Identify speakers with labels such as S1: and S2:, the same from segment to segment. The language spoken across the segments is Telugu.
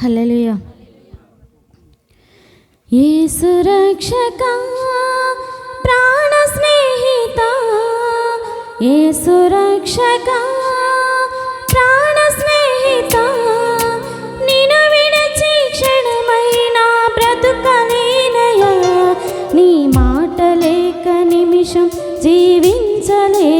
S1: హలో యేసు రక్షక ప్రాణ స్నేహిత ఏ సురక్షక ప్రాణ స్నేహిత నిను విడిచి క్షణమైన బ్రతుకనేనయా నీ మాట లేక నిమిషం జీవించలే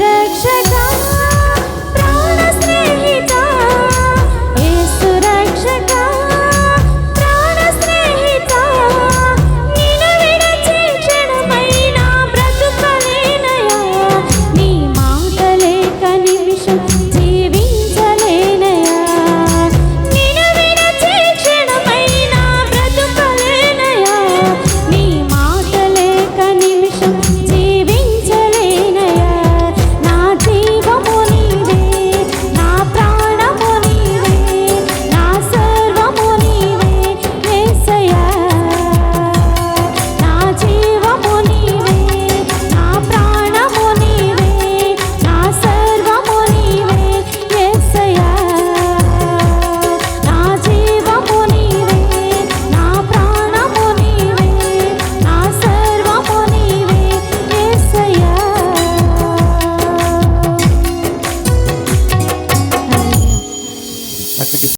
S1: സുരക്ഷ